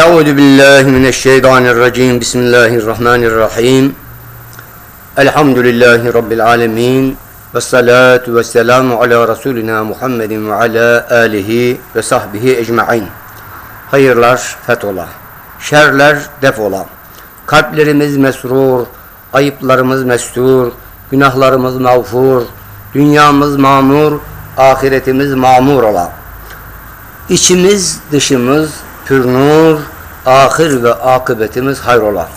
Euzu billahi mineşşeytanirracim. Bismillahirrahmanirrahim. Elhamdülillahi rabbil alamin. Ve salatu ve selamu ala rasulina Muhammedin ve ala alihi ve sahbihi ecmaîn. Hayırlar fetola. Şerler defola. Kalplerimiz mesrur, ayıplarımız mestur, günahlarımız mağfur, dünyamız mamur, ahiretimiz mamur ola. İçimiz, dışımız, pür nur, ahir ve akıbetimiz hayrola.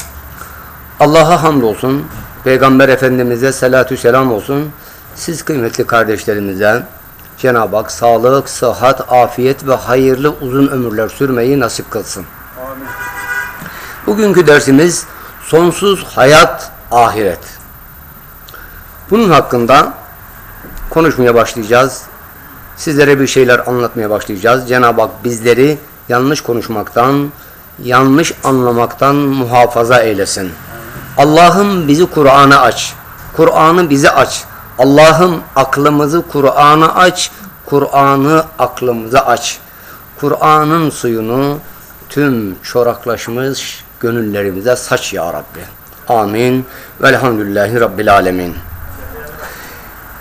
Allah'a hamdolsun, Peygamber Efendimiz'e selatü selam olsun. Siz kıymetli kardeşlerimize Cenab-ı Hak sağlık, sıhhat, afiyet ve hayırlı uzun ömürler sürmeyi nasip kılsın. Bugünkü dersimiz sonsuz hayat, ahiret. Bunun hakkında konuşmaya başlayacağız. Sizlere bir şeyler anlatmaya başlayacağız. Cenab-ı Hak bizleri yanlış konuşmaktan, yanlış anlamaktan muhafaza eylesin. Allah'ım bizi Kur'an'a aç. Kur'an'ı bize aç. Allah'ım aklımızı Kur'an'a aç. Kur'an'ı aklımıza aç. Kur'an'ın suyunu tüm çoraklaşmış gönüllerimize saç ya Rabbi. Amin. Velhamdülillahi Rabbil Alemin.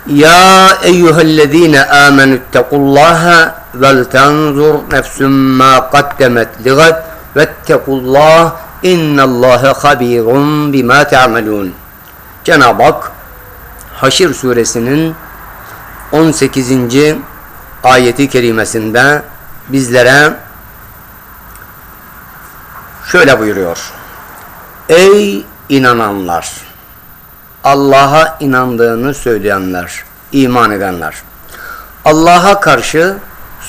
Ya eyyühellezine amenüttekullaha ولتنظر نفس ما قدمت لغد واتقوا الله إن الله خبير بما تعملون Cenab-ı Hak Haşir suresinin 18. ayeti kerimesinde bizlere şöyle buyuruyor. Ey inananlar! Allah'a inandığını söyleyenler, iman edenler. Allah'a karşı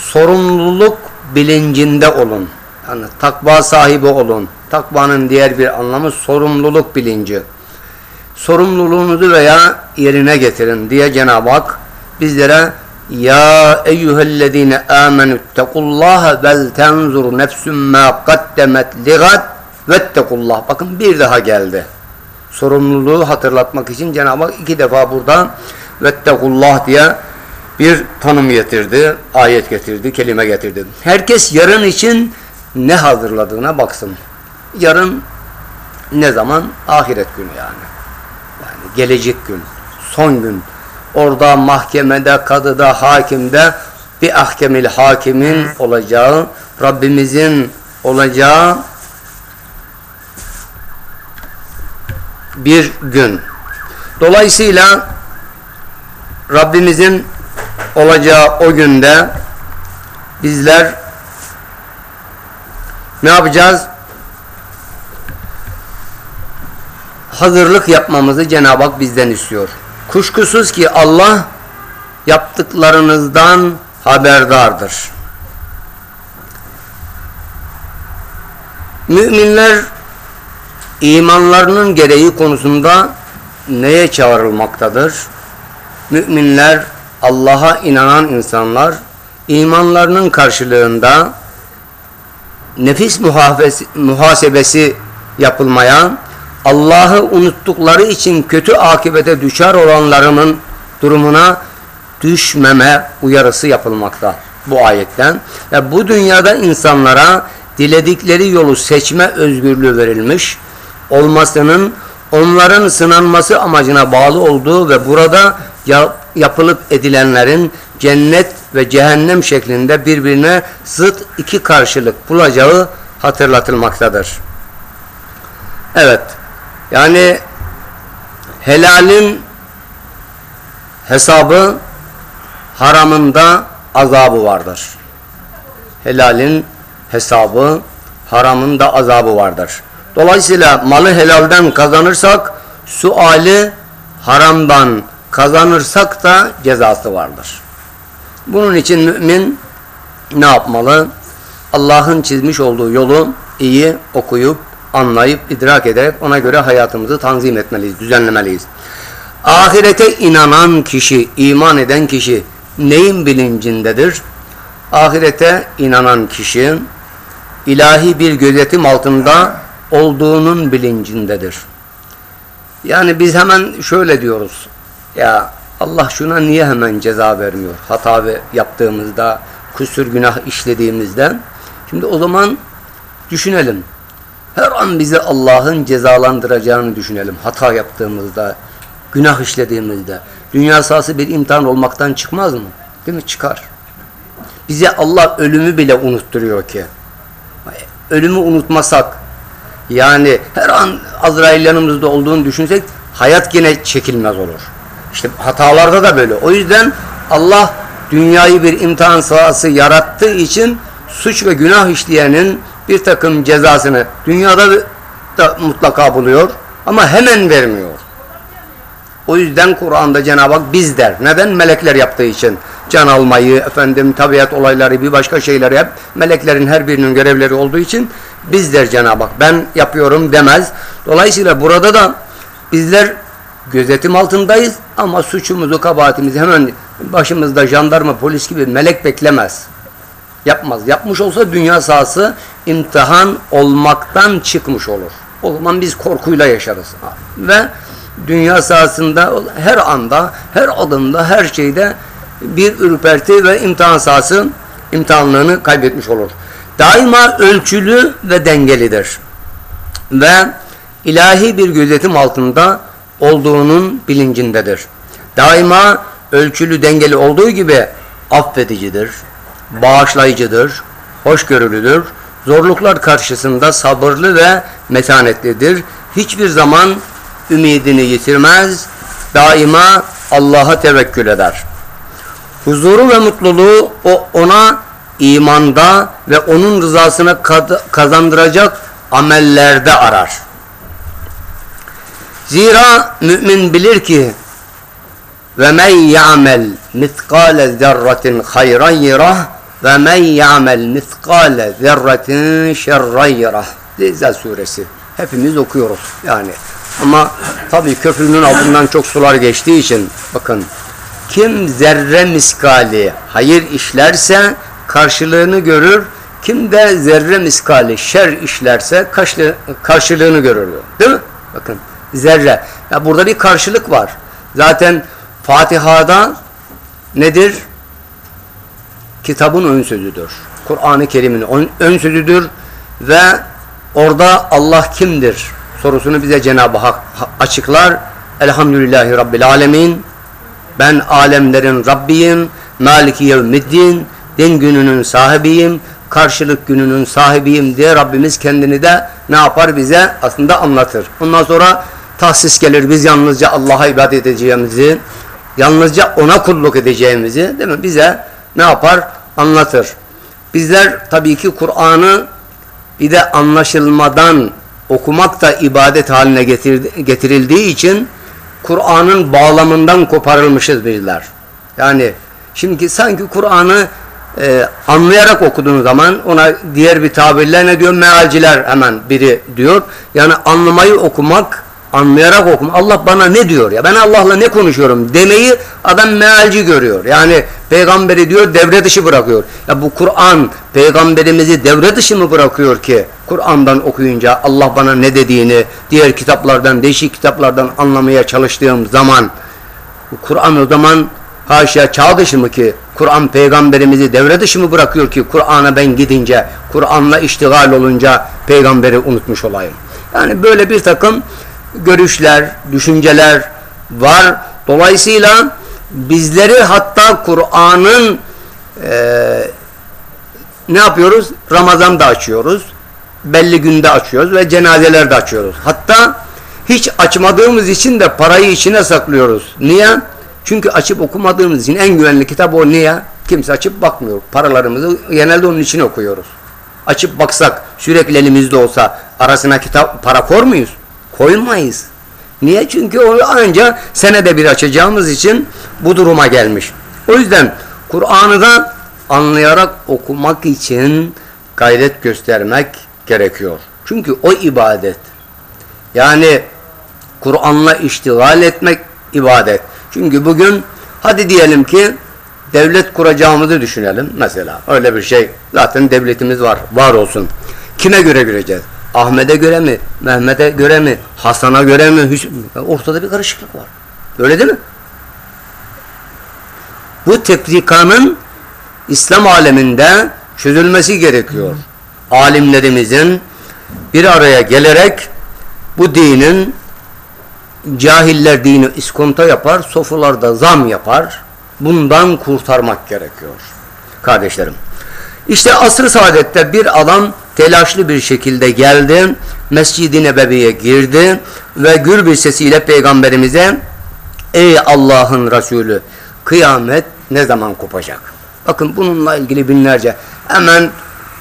sorumluluk bilincinde olun. Yani takva sahibi olun. Takvanın diğer bir anlamı sorumluluk bilinci. Sorumluluğunuzu veya yerine getirin diye Cenab-ı Hak bizlere ya eyyühellezine amenüttekullaha vel tenzur nefsüm ma kaddemet ligad vettekullah. Bakın bir daha geldi sorumluluğu hatırlatmak için Cenab-ı Hak iki defa burada vettekullah diye bir tanım getirdi, ayet getirdi, kelime getirdi. Herkes yarın için ne hazırladığına baksın. Yarın ne zaman? Ahiret günü yani. Yani gelecek gün, son gün. Orada mahkemede, kadıda, hakimde bir ahkemil hakimin olacağı, Rabbimizin olacağı bir gün. Dolayısıyla Rabbimizin olacağı o günde bizler ne yapacağız? Hazırlık yapmamızı Cenab-ı Hak bizden istiyor. Kuşkusuz ki Allah yaptıklarınızdan haberdardır. Müminler imanlarının gereği konusunda neye çağrılmaktadır? Müminler, Allah'a inanan insanlar, imanlarının karşılığında nefis muhasebesi yapılmaya, Allah'ı unuttukları için kötü akibete düşer olanlarının durumuna düşmeme uyarısı yapılmakta bu ayetten. Ve bu dünyada insanlara diledikleri yolu seçme özgürlüğü verilmiş olmasının onların sınanması amacına bağlı olduğu ve burada yapılıp edilenlerin cennet ve cehennem şeklinde birbirine zıt iki karşılık bulacağı hatırlatılmaktadır. Evet, yani helalin hesabı haramında azabı vardır. Helalin hesabı haramında azabı vardır. Dolayısıyla malı helalden kazanırsak suali haramdan kazanırsak da cezası vardır. Bunun için mümin ne yapmalı? Allah'ın çizmiş olduğu yolu iyi okuyup, anlayıp, idrak ederek ona göre hayatımızı tanzim etmeliyiz, düzenlemeliyiz. Ahirete inanan kişi, iman eden kişi neyin bilincindedir? Ahirete inanan kişi ilahi bir gözetim altında olduğunun bilincindedir. Yani biz hemen şöyle diyoruz. Ya Allah şuna niye hemen ceza vermiyor? Hata yaptığımızda, kusur günah işlediğimizde. Şimdi o zaman Düşünelim. Her an bizi Allah'ın cezalandıracağını düşünelim. Hata yaptığımızda, günah işlediğimizde. Dünya sahası bir imtihan olmaktan çıkmaz mı? Değil mi? Çıkar. Bize Allah ölümü bile unutturuyor ki. Ölümü unutmasak, yani her an Azrail yanımızda olduğunu düşünsek hayat yine çekilmez olur. İşte hatalarda da böyle. O yüzden Allah dünyayı bir imtihan sahası yarattığı için suç ve günah işleyenin bir takım cezasını dünyada da mutlaka buluyor ama hemen vermiyor. O yüzden Kur'an'da Cenab-ı Hak biz der. Neden? Melekler yaptığı için. Can almayı, efendim tabiat olayları, bir başka şeyleri hep meleklerin her birinin görevleri olduğu için biz der Cenab-ı Hak. Ben yapıyorum demez. Dolayısıyla burada da bizler gözetim altındayız ama suçumuzu, kabahatimizi hemen başımızda jandarma, polis gibi melek beklemez. Yapmaz. Yapmış olsa dünya sahası imtihan olmaktan çıkmış olur. O zaman biz korkuyla yaşarız. Ve dünya sahasında her anda, her adımda, her şeyde bir ürperti ve imtihan sahası imtihanlığını kaybetmiş olur. Daima ölçülü ve dengelidir. Ve ilahi bir gözetim altında olduğunun bilincindedir. Daima ölçülü dengeli olduğu gibi affedicidir, bağışlayıcıdır, hoşgörülüdür, zorluklar karşısında sabırlı ve metanetlidir. Hiçbir zaman ümidini yitirmez, daima Allah'a tevekkül eder. Huzuru ve mutluluğu o ona imanda ve onun rızasını kazandıracak amellerde arar. Zira mümin bilir ki ve men ya'mel miskale zerratin hayran yirah ve men ya'mel miskale zerratin şerran yirah. Zilzal suresi. Hepimiz okuyoruz yani. Ama tabii köprünün altından çok sular geçtiği için bakın kim zerre miskali hayır işlerse karşılığını görür. Kim de zerre miskali şer işlerse karşılığını görür. Değil mi? Bakın zerre. Ya burada bir karşılık var. Zaten Fatiha'da nedir? Kitabın ön sözüdür. Kur'an-ı Kerim'in ön sözüdür ve orada Allah kimdir sorusunu bize Cenab-ı Hak açıklar. Elhamdülillahi Rabbil Alemin. Ben alemlerin Rabbiyim. Maliki yevmiddin. Din gününün sahibiyim. Karşılık gününün sahibiyim diye Rabbimiz kendini de ne yapar bize aslında anlatır. Ondan sonra tahsis gelir. Biz yalnızca Allah'a ibadet edeceğimizi, yalnızca ona kulluk edeceğimizi değil mi? Bize ne yapar? Anlatır. Bizler tabii ki Kur'an'ı bir de anlaşılmadan okumak da ibadet haline getirildiği için Kur'an'ın bağlamından koparılmışız bizler. Yani şimdi sanki Kur'an'ı e, anlayarak okuduğun zaman ona diğer bir tabirle ne diyor? Mealciler hemen biri diyor. Yani anlamayı okumak anlayarak okuma. Allah bana ne diyor ya? Ben Allah'la ne konuşuyorum demeyi adam mealci görüyor. Yani peygamberi diyor devre dışı bırakıyor. Ya bu Kur'an peygamberimizi devre dışı mı bırakıyor ki? Kur'an'dan okuyunca Allah bana ne dediğini diğer kitaplardan, değişik kitaplardan anlamaya çalıştığım zaman Kur'an o zaman haşa çağ dışı mı ki? Kur'an peygamberimizi devre dışı mı bırakıyor ki Kur'an'a ben gidince, Kur'an'la iştigal olunca peygamberi unutmuş olayım. Yani böyle bir takım görüşler, düşünceler var. Dolayısıyla bizleri hatta Kur'an'ın e, ne yapıyoruz? Ramazan'da açıyoruz. Belli günde açıyoruz ve cenazelerde açıyoruz. Hatta hiç açmadığımız için de parayı içine saklıyoruz. Niye? Çünkü açıp okumadığımız için en güvenli kitap o niye? Kimse açıp bakmıyor. Paralarımızı genelde onun için okuyoruz. Açıp baksak sürekli elimizde olsa arasına kitap para kor muyuz? Koymayız. Niye? Çünkü onu anca senede bir açacağımız için bu duruma gelmiş. O yüzden Kur'an'ı da anlayarak okumak için gayret göstermek gerekiyor. Çünkü o ibadet. Yani Kur'an'la iştigal etmek ibadet. Çünkü bugün hadi diyelim ki devlet kuracağımızı düşünelim mesela. Öyle bir şey. Zaten devletimiz var. Var olsun. Kime göre göreceğiz? Ahmet'e göre mi, Mehmet'e göre mi, Hasan'a göre mi? Ortada bir karışıklık var. Öyle değil mi? Bu tefrikanın İslam aleminde çözülmesi gerekiyor. Alimlerimizin, bir araya gelerek bu dinin cahiller dini iskonto yapar, sofularda zam yapar. Bundan kurtarmak gerekiyor. Kardeşlerim. İşte asr-ı saadette bir adam telaşlı bir şekilde geldi. Mescid-i Nebevi'ye girdi ve gür bir sesiyle peygamberimize Ey Allah'ın Resulü kıyamet ne zaman kopacak? Bakın bununla ilgili binlerce hemen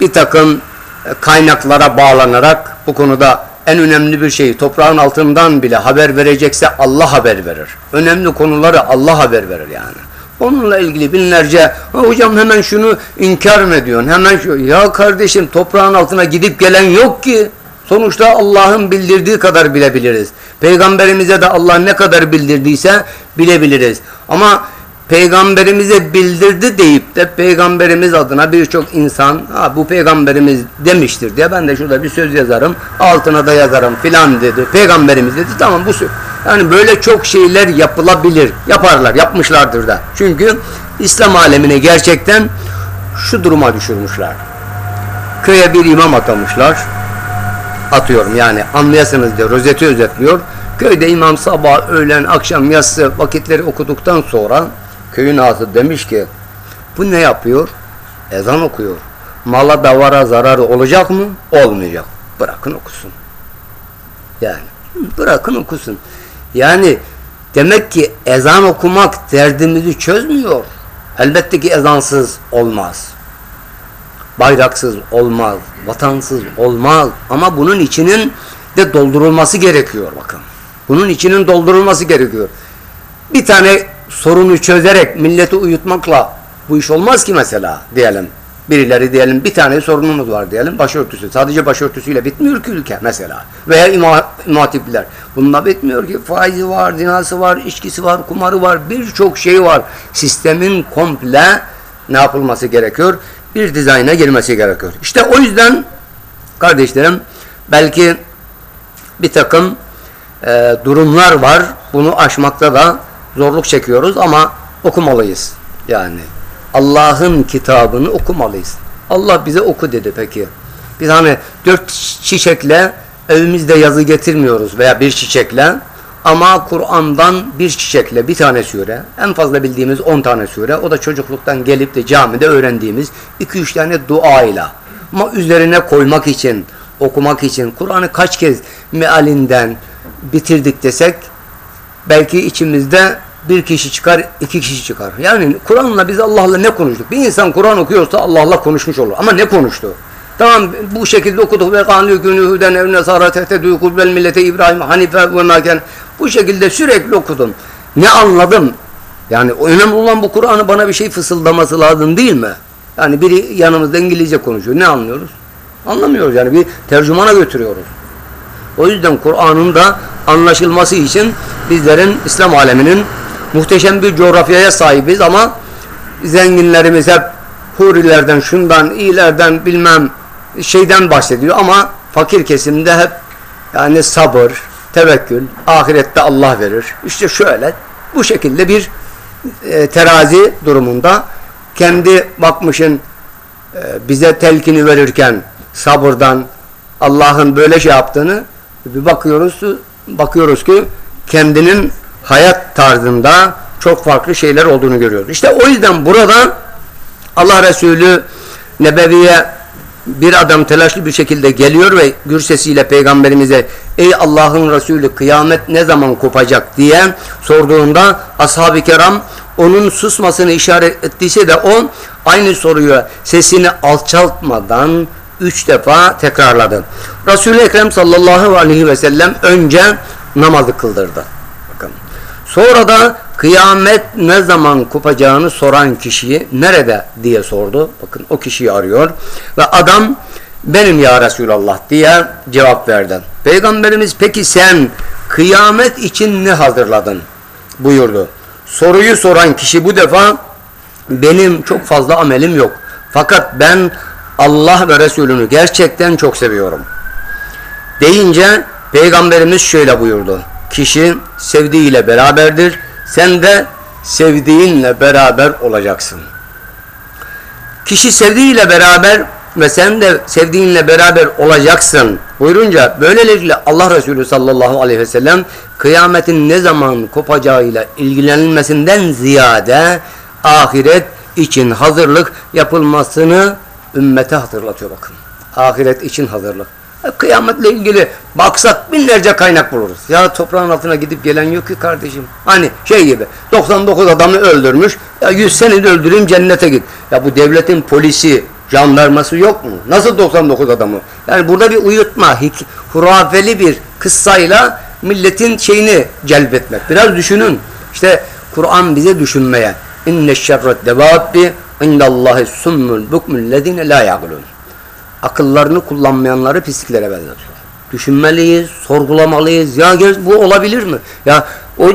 bir takım e, kaynaklara bağlanarak bu konuda en önemli bir şey toprağın altından bile haber verecekse Allah haber verir. Önemli konuları Allah haber verir yani. Onunla ilgili binlerce "Ha hocam hemen şunu inkar mı ediyorsun? Hemen şu ya kardeşim toprağın altına gidip gelen yok ki. Sonuçta Allah'ın bildirdiği kadar bilebiliriz. Peygamberimize de Allah ne kadar bildirdiyse bilebiliriz. Ama peygamberimize bildirdi deyip de peygamberimiz adına birçok insan ha bu peygamberimiz demiştir diye ben de şurada bir söz yazarım altına da yazarım filan dedi peygamberimiz dedi tamam bu söz yani böyle çok şeyler yapılabilir yaparlar yapmışlardır da çünkü İslam alemine gerçekten şu duruma düşürmüşler köye bir imam atamışlar atıyorum yani anlayasınız diye rozeti özetliyor köyde imam sabah öğlen akşam yatsı vakitleri okuduktan sonra köyün ağası demiş ki bu ne yapıyor? Ezan okuyor. Mala davara zararı olacak mı? Olmayacak. Bırakın okusun. Yani bırakın okusun. Yani demek ki ezan okumak derdimizi çözmüyor. Elbette ki ezansız olmaz. Bayraksız olmaz. Vatansız olmaz. Ama bunun içinin de doldurulması gerekiyor bakın. Bunun içinin doldurulması gerekiyor. Bir tane sorunu çözerek milleti uyutmakla bu iş olmaz ki mesela diyelim. Birileri diyelim bir tane sorunumuz var diyelim başörtüsü. Sadece başörtüsüyle bitmiyor ki ülke mesela. Veya ima, imatipler. Bununla bitmiyor ki faizi var, zinası var, içkisi var, kumarı var, birçok şey var. Sistemin komple ne yapılması gerekiyor? Bir dizayna girmesi gerekiyor. İşte o yüzden kardeşlerim belki bir takım e, durumlar var. Bunu aşmakta da zorluk çekiyoruz ama okumalıyız. Yani Allah'ın kitabını okumalıyız. Allah bize oku dedi peki. Biz hani dört çiçekle evimizde yazı getirmiyoruz veya bir çiçekle ama Kur'an'dan bir çiçekle bir tane sure, en fazla bildiğimiz on tane sure, o da çocukluktan gelip de camide öğrendiğimiz iki üç tane duayla. Ama üzerine koymak için, okumak için Kur'an'ı kaç kez mealinden bitirdik desek belki içimizde bir kişi çıkar, iki kişi çıkar. Yani Kur'an'la biz Allah'la ne konuştuk? Bir insan Kur'an okuyorsa Allah'la konuşmuş olur. Ama ne konuştu? Tamam bu şekilde okuduk ve kanlı günü hüden evne sara tehtedü kulbel millete İbrahim hanife ve bu şekilde sürekli okudum. Ne anladım? Yani önemli olan bu Kur'an'ı bana bir şey fısıldaması lazım değil mi? Yani biri yanımızda İngilizce konuşuyor. Ne anlıyoruz? Anlamıyoruz yani bir tercümana götürüyoruz. O yüzden Kur'an'ın da anlaşılması için bizlerin İslam aleminin muhteşem bir coğrafyaya sahibiz ama zenginlerimiz hep hurilerden, şundan, iyilerden bilmem şeyden bahsediyor ama fakir kesimde hep yani sabır, tevekkül, ahirette Allah verir. İşte şöyle bu şekilde bir e, terazi durumunda kendi bakmışın e, bize telkini verirken sabırdan Allah'ın böyle şey yaptığını bir bakıyoruz bakıyoruz ki kendinin hayat tarzında çok farklı şeyler olduğunu görüyoruz. İşte o yüzden burada Allah Resulü Nebevi'ye bir adam telaşlı bir şekilde geliyor ve gür sesiyle peygamberimize ey Allah'ın Resulü kıyamet ne zaman kopacak diye sorduğunda ashab-ı kiram onun susmasını işaret ettiyse de o aynı soruyu sesini alçaltmadan üç defa tekrarladı. Resul-i Ekrem sallallahu aleyhi ve sellem önce namazı kıldırdı. Sonra da kıyamet ne zaman kopacağını soran kişiyi nerede diye sordu. Bakın o kişiyi arıyor. Ve adam benim ya Resulallah diye cevap verdi. Peygamberimiz peki sen kıyamet için ne hazırladın buyurdu. Soruyu soran kişi bu defa benim çok fazla amelim yok. Fakat ben Allah ve Resulünü gerçekten çok seviyorum. Deyince Peygamberimiz şöyle buyurdu. Kişi sevdiğiyle beraberdir. Sen de sevdiğinle beraber olacaksın. Kişi sevdiğiyle beraber ve sen de sevdiğinle beraber olacaksın buyurunca böylelikle Allah Resulü sallallahu aleyhi ve sellem kıyametin ne zaman kopacağıyla ilgilenilmesinden ziyade ahiret için hazırlık yapılmasını ümmete hatırlatıyor bakın. Ahiret için hazırlık. E, Kıyametle ilgili baksak binlerce kaynak buluruz. Ya toprağın altına gidip gelen yok ki kardeşim. Hani şey gibi 99 adamı öldürmüş. Ya 100 seni de öldüreyim cennete git. Ya bu devletin polisi, jandarması yok mu? Nasıl 99 adamı? Yani burada bir uyutma, hurafeli bir kıssayla milletin şeyini celbetmek. Biraz düşünün. İşte Kur'an bize düşünmeye. İnne şerret devabbi indallahi summul bukmul la yaqilun akıllarını kullanmayanları pisliklere benzetiyor. Düşünmeliyiz, sorgulamalıyız. Ya bu olabilir mi? Ya o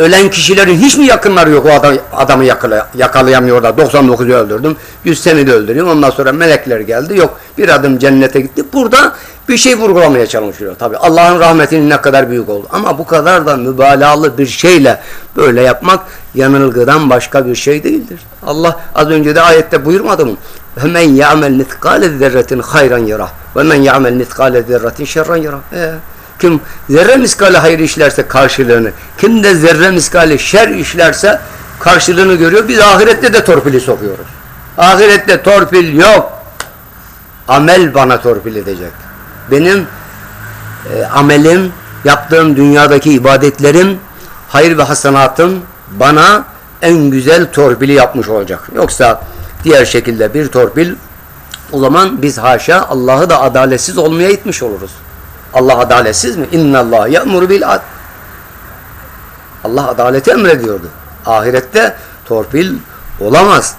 ölen kişilerin hiç mi yakınları yok o adam, adamı yakala, yakalayamıyor da 99'u öldürdüm. 100 seni de öldüreyim. Ondan sonra melekler geldi. Yok bir adım cennete gitti. Burada bir şey vurgulamaya çalışıyor. Tabi Allah'ın rahmetinin ne kadar büyük oldu. Ama bu kadar da mübalağalı bir şeyle böyle yapmak yanılgıdan başka bir şey değildir. Allah az önce de ayette buyurmadı mı? Hemen ya'mel mitkale zerretin hayran yara ve men ya'mel mitkale zerretin şerran yara. Ee, kim zerre miskali hayır işlerse karşılığını, kim de zerre miskali şer işlerse karşılığını görüyor. Biz ahirette de torpili sokuyoruz. Ahirette torpil yok. Amel bana torpil edecek. Benim e, amelim, yaptığım dünyadaki ibadetlerim, hayır ve hasenatım bana en güzel torpili yapmış olacak. Yoksa diğer şekilde bir torpil o zaman biz haşa Allah'ı da adaletsiz olmaya itmiş oluruz. Allah adaletsiz mi? İnna Allah ya'muru bil ad. Allah adaleti emrediyordu. Ahirette torpil olamaz.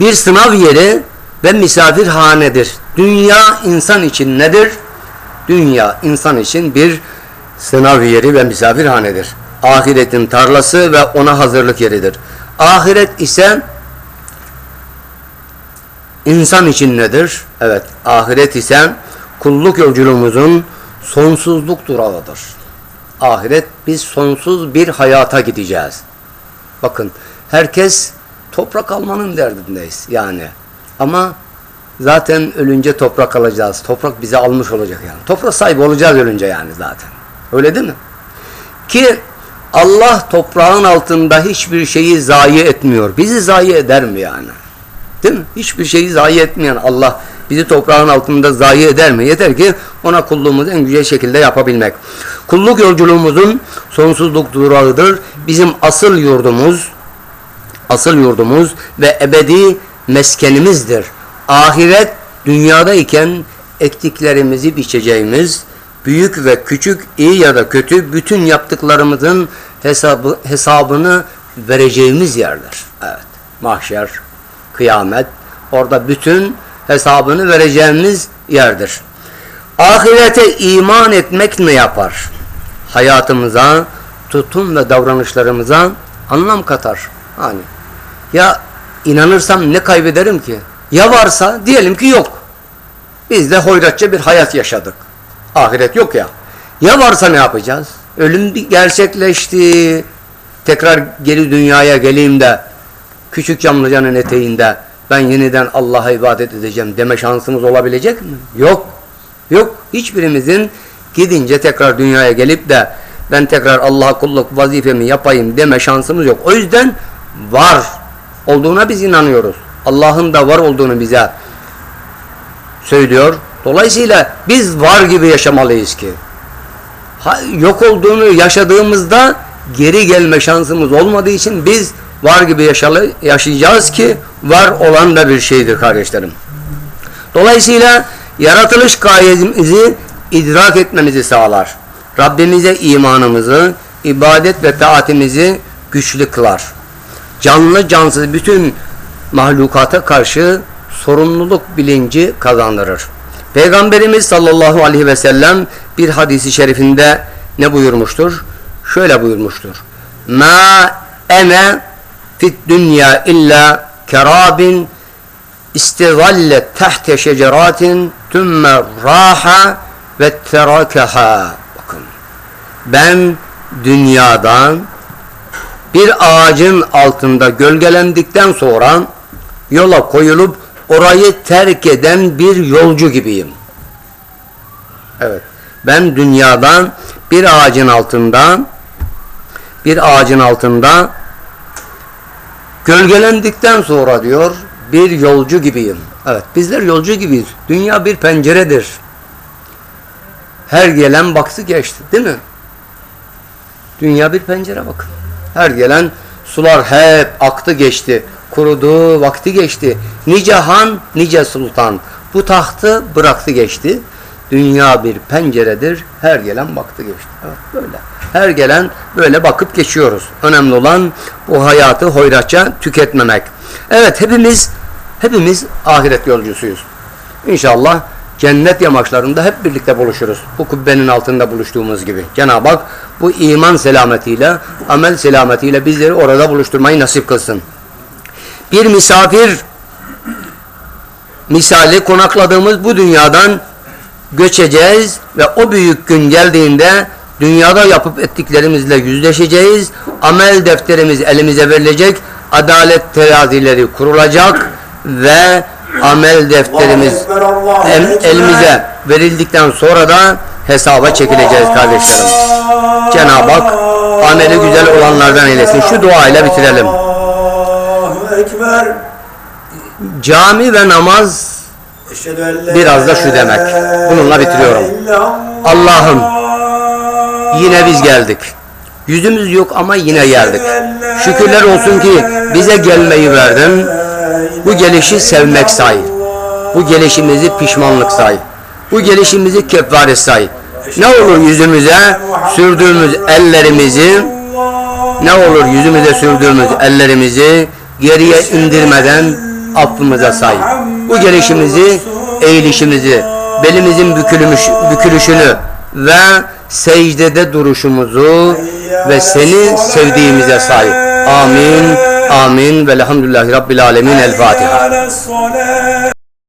Bir sınav yeri ve misafirhanedir. Dünya insan için nedir? Dünya insan için bir sınav yeri ve misafirhanedir. Ahiretin tarlası ve ona hazırlık yeridir. Ahiret ise insan için nedir? Evet, ahiret ise kulluk yolculuğumuzun sonsuzluk durağıdır. Ahiret biz sonsuz bir hayata gideceğiz. Bakın herkes toprak almanın derdindeyiz yani. Ama zaten ölünce toprak alacağız. Toprak bize almış olacak yani. Toprak sahibi olacağız ölünce yani zaten. Öyle değil mi? Ki Allah toprağın altında hiçbir şeyi zayi etmiyor. Bizi zayi eder mi yani? Değil mi? Hiçbir şeyi zayi etmeyen Allah bizi toprağın altında zayi eder mi? Yeter ki ona kulluğumuzu en güzel şekilde yapabilmek. Kulluk yolculuğumuzun sonsuzluk durağıdır. Bizim asıl yurdumuz, asıl yurdumuz ve ebedi meskenimizdir. Ahiret dünyadayken ektiklerimizi biçeceğimiz, büyük ve küçük, iyi ya da kötü bütün yaptıklarımızın hesabı, hesabını vereceğimiz yerdir. Evet, mahşer, kıyamet, orada bütün hesabını vereceğimiz yerdir. Ahirete iman etmek ne yapar? Hayatımıza, tutum ve davranışlarımıza anlam katar. Hani ya inanırsam ne kaybederim ki? Ya varsa diyelim ki yok. Biz de hoyratça bir hayat yaşadık. Ahiret yok ya. Ya varsa ne yapacağız? Ölüm gerçekleşti. Tekrar geri dünyaya geleyim de küçük camlıcanın eteğinde ben yeniden Allah'a ibadet edeceğim deme şansımız olabilecek mi? Yok. Yok. Hiçbirimizin gidince tekrar dünyaya gelip de ben tekrar Allah'a kulluk vazifemi yapayım deme şansımız yok. O yüzden var olduğuna biz inanıyoruz. Allah'ın da var olduğunu bize söylüyor. Dolayısıyla biz var gibi yaşamalıyız ki. Yok olduğunu yaşadığımızda geri gelme şansımız olmadığı için biz var gibi yaşayacağız ki var olan da bir şeydir kardeşlerim. Dolayısıyla yaratılış gayemizi idrak etmemizi sağlar. Rabbimize imanımızı, ibadet ve taatimizi güçlü kılar. Canlı cansız bütün mahlukata karşı sorumluluk bilinci kazandırır. Peygamberimiz sallallahu aleyhi ve sellem bir hadisi şerifinde ne buyurmuştur? Şöyle buyurmuştur. Ma ene fit dünya illa kerabin istizalle tahte şeceratin tümme raha ve terakaha. Bakın. Ben dünyadan bir ağacın altında gölgelendikten sonra yola koyulup orayı terk eden bir yolcu gibiyim. Evet. Ben dünyadan bir ağacın altında bir ağacın altında gölgelendikten sonra diyor bir yolcu gibiyim. Evet bizler yolcu gibiyiz. Dünya bir penceredir. Her gelen baktı geçti değil mi? Dünya bir pencere bakın. Her gelen sular hep aktı geçti. Kurudu, vakti geçti. Nice han, nice sultan. Bu tahtı bıraktı geçti. Dünya bir penceredir. Her gelen baktı geçti. Evet böyle. Her gelen böyle bakıp geçiyoruz. Önemli olan bu hayatı hoyratça tüketmemek. Evet hepimiz hepimiz ahiret yolcusuyuz. İnşallah cennet yamaçlarında hep birlikte buluşuruz. Bu kubbenin altında buluştuğumuz gibi. Cenab-ı Hak bu iman selametiyle, amel selametiyle bizleri orada buluşturmayı nasip kılsın. Bir misafir misali konakladığımız bu dünyadan göçeceğiz ve o büyük gün geldiğinde dünyada yapıp ettiklerimizle yüzleşeceğiz. Amel defterimiz elimize verilecek. Adalet terazileri kurulacak ve amel defterimiz elimize verildikten sonra da hesaba çekileceğiz kardeşlerim. Cenab-ı Hak ameli güzel olanlardan eylesin. Şu duayla bitirelim. Allahu Ekber. Cami ve namaz Biraz da şu demek. Bununla bitiriyorum. Allah'ım, Yine biz geldik. Yüzümüz yok ama yine geldik. Şükürler olsun ki bize gelmeyi verdin. Bu gelişi sevmek say. Bu gelişimizi pişmanlık say. Bu gelişimizi kefaret say. Ne olur yüzümüze sürdüğümüz ellerimizi ne olur yüzümüze sürdüğümüz ellerimizi geriye indirmeden affımıza say. Bu gelişimizi, eğilişimizi, belimizin bükülmüş, bükülüşünü ve secdede duruşumuzu ve seni sevdiğimize say. Amin. Amin. Velhamdülillahi Rabbil Alemin. El Fatiha.